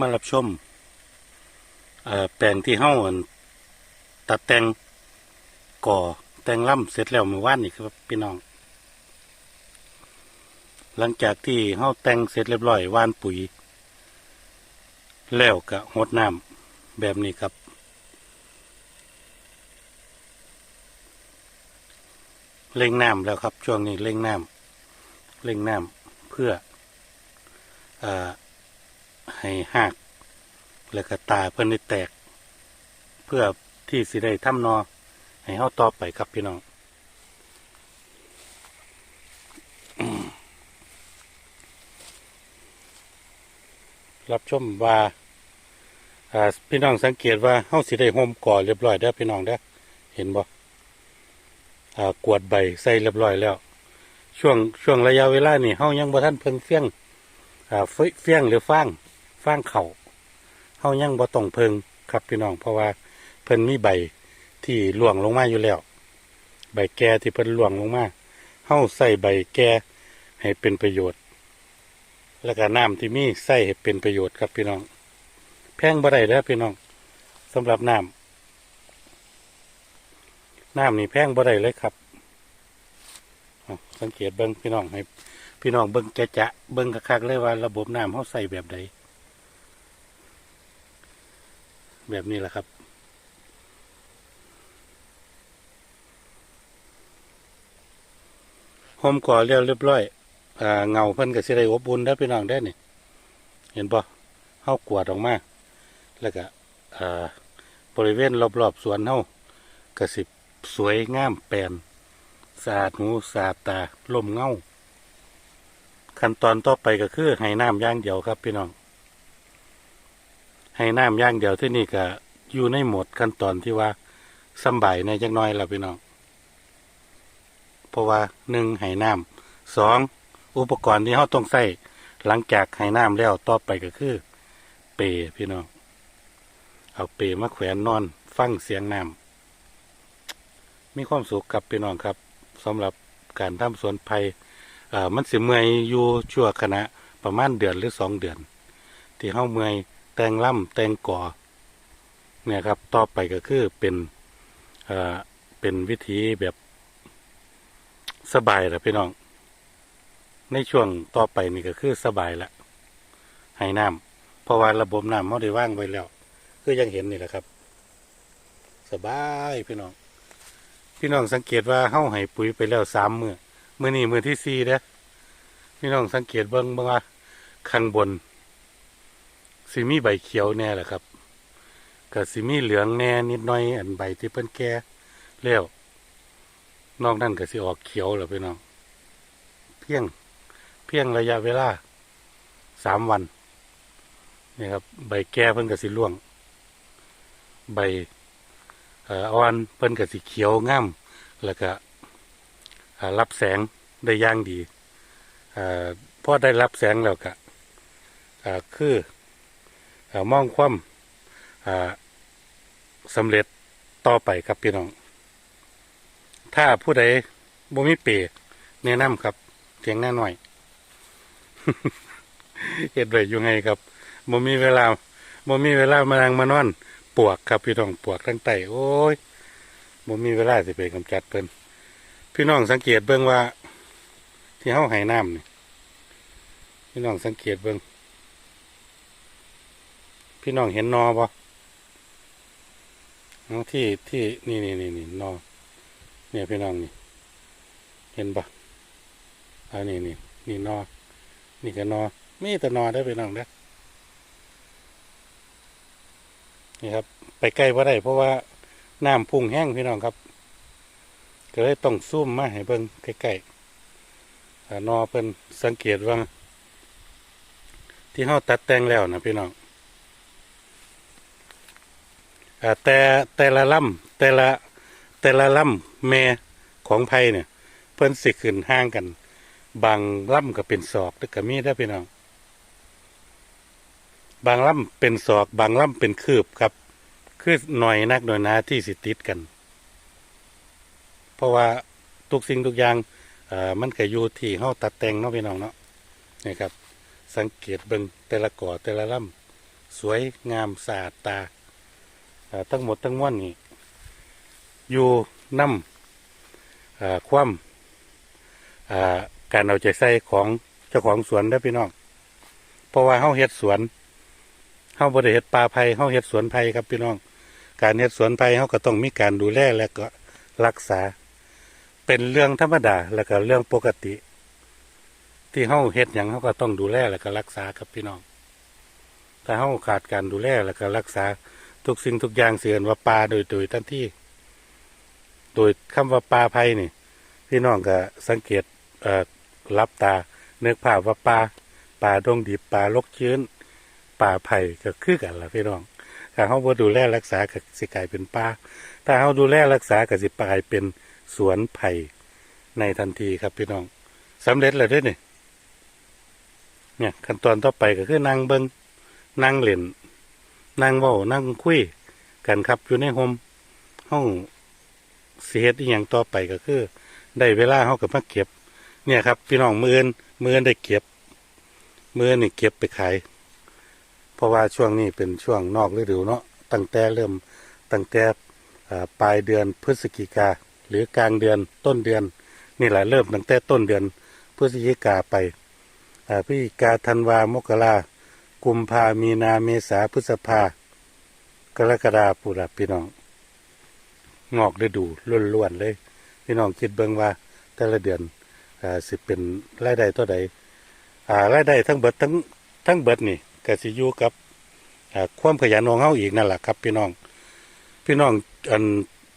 มารับชมแปลงที่เฮ้าอั่นตัดแต่งก่อแต่งล่ำเสร็จแล้วเมื่อวานนี่ครับพี่น้อง หลังจากที่เฮ้าแต่งเสร็จเรียบร้อยว่านปุ๋ย แล้วก็หดน้ำแบบนี้ครับ เล่งน้ำแล้วครับ ช่วงนี้เล่งน้ำเล่งน้ำเพื่อเออ ให้หักแล้วก็ตาเพื่อนได้แตก เพื่อที่สิได้ทำนอ ให้เฮาต่อไปครับพี่น้องรับชมว่าพี่น้องสังเกตว่าเฮาสิได้ห่มก่อเรียบร้อยแล้วพี่น้องเด้เห็นบ่กวดใบใส่เรียบร้อยแล้ว ช่วงช่วงระยะเวลานี่เฮายังบ่ทันเพิ่งเฟี้ยงเฟี้ยงหรือฟาง ฟางเข่าเฮายังบ่ต้องเพิงครับพี่น้อง เพราะว่าเพิ่นมีใบที่ล่วงลงมาอยู่แล้ว ใบแก่ที่เพิ่นล่วงลงมาเฮาใส่ใบแก่ให้เป็นประโยชน์ แล้วก็น้ำที่มีใส่ให้เป็นประโยชน์ครับพี่น้อง แพงบ่ได้เด้อพี่น้องสำหรับน้ำน้ำนี่แพงบ่ได้เลยครับสังเกตเบิ้งพี่น้องให้พี่น้องเบิ้งจะจะเบิ้งคักๆเลยว่าระบบน้ำเขาใส่แบบใด แบบนี้แหละครับโฮมก่อเรียบเรียบร้อยอ่าเงาเพิ่นก็สิได้อบอุ่นได้พี่น้องได้นี่เห็นปะเฮากวาดออกมา แล้วก็อ่าบริเวณรอบๆสวนเฮาก็สิสวยงามแปลนสะอาดหูสะอาดตาลมเงาขั้นตอนต่อไปก็คือให้น้ำย่างเดียวครับพี่น้อง ให้น้ำย่างเดียวที่นี่ก็อยู่ในหมดขั้นตอนที่ว่าสบายในจักน้อยแล้วพี่น้องเพราะว่าหนึ่งให้น้ำสองอุปกรณ์ที่เราต้องใส่หลังจากให้น้ำแล้วต่อไปก็คือ เปรพี่น้องเอาเปรมาแขวนนอน ฟังเสียงน้ำมีความสุขกับพี่น้องครับสำหรับการทำสวนไผ่อ่ามันสิเมื่อยอยู่ชั่วขณะประมาณเดือนหรือสองเดือน ที่เฮาเมื่อย แต่งล่ำแต่งก่อเนี่ยครับต่อไปก็คือเป็นอ่าเป็นวิธีแบบสบายแหละพี่น้อง ในช่วงต่อไปนี่ก็คือสบายละให้น้ำเพราะว่าระบบน้ำเขาได้ว่างไว้แล้ว คือยังเห็นนี่แหละครับ สบายพี่น้อง พี่น้องสังเกตว่าเฮาให้ปุ๋ยไปแล้วสามมือมือนี้มือที่สี่เด้อพี่น้องสังเกตเบิ่งบิ่งว่าข้างบน สิมีใบเขียวแน่แหละครับกับสิมีเหลืองแน่นิดหน้อย อันใบที่เพิ่นแก่แล้วนอกนั้นก็สิออกเขียวแล้วพี่น้อง เพียงเพียงระยะเวลาสามวันนี่ครับ ใบแก่เพิ่นกับสีล่วง ใบอ่อนเพิ่นกับสีเขียวงามแล้วก็รับแสงได้ย่างดีอ่าพอได้รับแสงแล้วก็คือ มองความอ่าสำเร็จต่อไปครับพี่น้อง ถ้าผู้ใดบ่มีเปรแนะนำครับเถียงหน้าหน่อยเฮ็ดไว้อยู่ไงครับบ่มีเวลาบ่มีเวลามานั่งมานอน ปวกครับพี่น้องปวกทั้งไตโอ้ยบ่มีเวลาสิไปกำจัดเพิ่นพี่น้องสังเกตเบิ่งว่า ที่เฮาให้น้ำนี่พี่น้องสังเกตเบิ่ง พี่น้องเห็นนอบ่เอาที่ที่นี่นี่นี่นี่นอเนี่ยพี่น้องนี่ เห็นปะอันนี้นี่นี่นอนี่ก็นอมีแต่นอได้อไปน้องเด้อนี่ครับ ไปใกล้ว่าได้เพราะว่าน้ำพุ่งแห้งพี่น้องครับ ก็เลยต้องซูมมาให้เบิ่งใกล้ๆนอเป็นสังเกตว่า ที่เฮาตัดแต่งแล้วนะพี่น้อง แต่แต่ละลำแต่ละแต่ละลำแม่ของไผ่เนี่ยเพิ่นสิขึ้นห่างกัน บางล่ำก็เป็นศอกแต่ก็มีได้พี่น้องบางล่ำเป็นศอก บางล่ำเป็นคืบครับ คือหน่อยนักหน่อยนาที่สิติดกัน เพราะว่าทุกสิ่งทุกอย่างมันก็อยู่ที่เฮาตัดแต่งเนาะพี่น้องเนาะนี่ครับ สังเกตเบิ่งแต่ละก่อแต่ละล่สวยงามสะอาดตา ทั้งหมดทั้งมวลนี่อยู่น้ำความการเอาใจใส่ของเจ้าของสวนได้พี่น้อง เพราะว่าเฮาเฮ็ดสวนเฮาบ่ได้เฮ็ดป่าไผ่เฮาเฮ็ดสวนไผ่ครับพี่น้อง การเฮ็ดสวนไผ่เฮาก็ต้องมีการดูแลและก็รักษา เป็นเรื่องธรรมดาและก็เรื่องปกติ ที่เฮาเฮ็ดหยังเฮาก็ต้องดูแลและก็รักษาครับพี่น้อง ถ้าเฮาขาดการดูแลและก็รักษา ทุกสิ่งทุกอย่างเสียนว่าปลาโดยโดยทันทีโดยคำว่าปลาไผ่นี่ พี่น้องก็สังเกตเอ่อรับตาเนึกภาพว่าปลาปลาดงดิบปลาลกชื้นปลาไผ่ก็คือกันล่ะพี่น้องถ้าเฮาบ่ดูแลรักษาก็สิกลายเป็นปลาถ้าเฮาดูแลรักษาก็สิกลายเป็นสวนไผ่ในทันทีครับพี่น้องสำเร็จแล้วด้อนี่เนี่ยขั้นตอนต่อไปก็คือนั่งเบิงนั่งเล่น นั่งเว้านั่งคุยกันครับอยู่ในโฮมห้องเสียดอหย่างต่อไปก็คือ ได้เวลาเฮากับมาเก็บ เนี่ยครับ พี่น้องมืออื่นมืออื่นได้เก็บมืออื่นนี่เก็บไปขาย เพราะว่าช่วงนี้เป็นช่วงนอกฤดูเนาะตั้งแต่เริ่มตั้งแต่ปลายเดือนพฤศจิกา หรือกลางเดือนต้นเดือน นี่แหละเริ่มตั้งแต่ต้นเดือนพฤศจิกาไปพฤศจิกาธันวามกรา กุมภามีนาเมษาพฤษภากรกฎาปุระพี่น้อง งอกฤดูล้วนๆเลย พี่น้องคิดเบิ่งว่า แต่ละเดือนอ่าสิเป็นรายได้เท่าใดอ่ารายได้ทั้งเบิดทั้งทั้งเบิดนี่ก็สิอยู่กับอ่าความขยันของเฮาอีกนั่นแหละครับ พี่น้อง พี่น้องอัน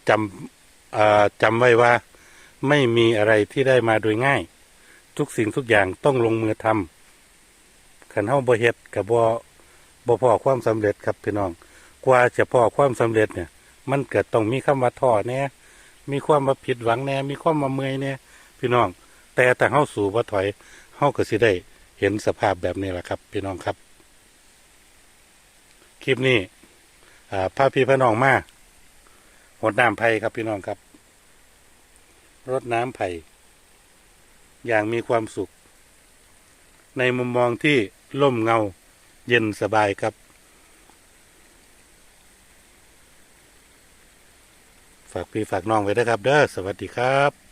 จำอ่าจำไว้ว่า ไม่มีอะไรที่ได้มาโดยง่าย ทุกสิ่งทุกอย่างต้องลงมือทำ ขันเฮาบ่เฮ็ดกับบ่บ่พอความสำเร็จครับพี่น้อง กว่าจะพอความสำเร็จเนี่ย มันเกิดต้องมีคำว่าท้อแน่มีความมาผิดหวังแน่มีความมาเมื่อยแน่พี่น้อง แต่แต่เฮาสู่บ่ถอยเฮาก็สิได้เห็นสภาพแบบนี้แหละครับ พี่น้องครับ คลิปนี้อ่าพาพี่พน้องมาหดน้ำไผ่ครับพี่น้องครับ รดน้ำไผ่อย่างมีความสุข ในมุมมองที่ ร่มเงา เย็นสบายครับ ฝากพี่ฝากน้องไว้ด้วยครับ เด้อ สวัสดีครับ